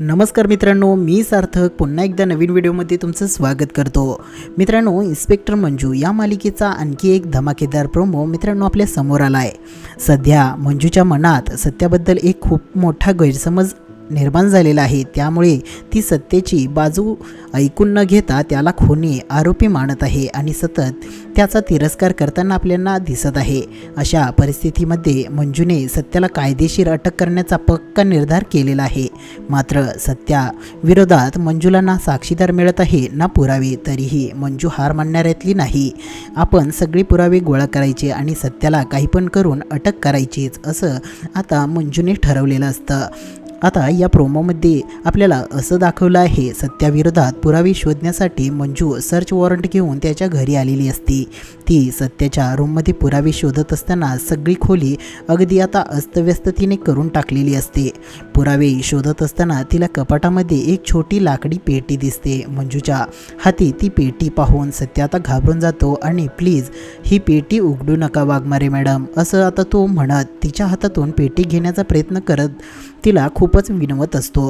नमस्कार मित्रांनो मी सार्थक. पुन्हा एकदा नवीन व्हिडिओमध्ये तुमचं स्वागत करतो. मित्रांनो इन्स्पेक्टर मंजू या मालिकेचा आणखी एक धमाकेदार प्रोमो मित्रांनो आपल्यासमोर आला आहे सध्या मंजूच्या मनात सत्याबद्दल एक खूप मोठा गैरसमज निर्माण झालेला आहे. त्यामुळे ती सत्तेची बाजू ऐकून न घेता त्याला खोने आरोपी मानत आहे आणि सतत त्याचा तिरस्कार करताना आपल्याला दिसत आहे. अशा परिस्थितीमध्ये मंजूने सत्याला कायदेशीर अटक करण्याचा पक्का निर्धार केलेला आहे. मात्र सत्या विरोधात मंजूला ना साक्षीदार मिळत आहे ना पुरावे तरीही मंजू हार मानणाऱ्यातली नाही. आपण सगळे पुरावे गोळा करायचे आणि सत्याला काही पण करून अटक करायचीच असं आता मंजूने ठरवलेलं असतं. आता या प्रोमोमध्ये आपल्याला असं दाखवलं आहे सत्याविरोधात पुरावे शोधण्यासाठी मंजू सर्च वॉरंट घेऊन त्याच्या घरी आलेली असती. ती सत्याच्या रूममध्ये पुरावे शोधत असताना सगळी खोली अगदी आता अस्तव्यस्त तिने करून टाकलेली असते. पुरावे शोधत असताना तिला कपाटामध्ये एक छोटी लाकडी पेटी दिसते. मंजूच्या हाती ती पेटी पाहून सत्य आता घाबरून जातो आणि प्लीज ही पेटी उघडू नका वाघमारे मॅडम असं आता तो म्हणत तिच्या हातातून पेटी घेण्याचा प्रयत्न करत तिला खूप खूपच विनवत असतो.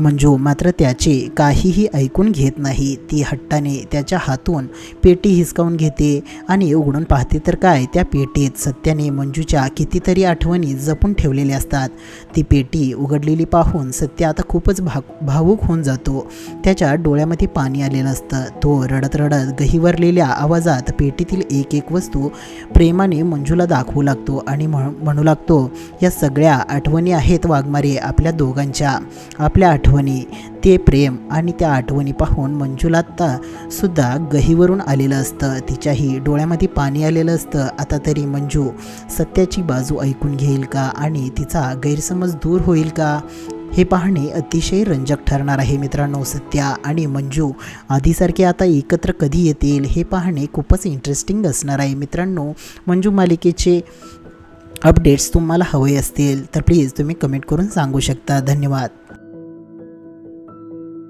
मंजू मात्र त्याचे काहीही ऐकून घेत नाही. ती हट्टाने त्याच्या हातून पेटी हिसकावून घेते आणि उघडून पाहते तर काय त्या पेटीत सत्याने मंजूच्या कितीतरी आठवणी जपून ठेवलेल्या असतात. ती पेटी उघडलेली पाहून सत्य आता खूपच भा भावूक होऊन जातो. त्याच्या डोळ्यामध्ये पाणी आलेलं असतं. तो रडत रडत गहिवरलेल्या आवाजात पेटीतील एक एक वस्तू प्रेमाने मंजूला दाखवू लागतो आणि म्हणू लागतो या सगळ्या आठवणी आहेत वाघमारे आपल्या दोघांच्या आपल्या आठवणी ते प्रेम आणि त्या आठवणी पाहून मंजूला सुद्धा गहीवरून आलेलं असतं. तिच्याही डोळ्यामध्ये पाणी आलेलं असतं. आता तरी मंजू सत्याची बाजू ऐकून घेईल का आणि तिचा गैरसमज दूर होईल का? हे पाहणे अतिशय रंजक ठरणार आहे मित्रांनो सत्या आणि मंजू. आधीसारखे आता एकत्र कधी येतील हे पाहणे खूपच इंटरेस्टिंग असणार आहे मित्रांनो. मंजू मालिकेचे अपडेट्स तुम्हाला हवे असतील तर प्लीज तुम्ही कमेंट करून सांगू शकता. धन्यवाद.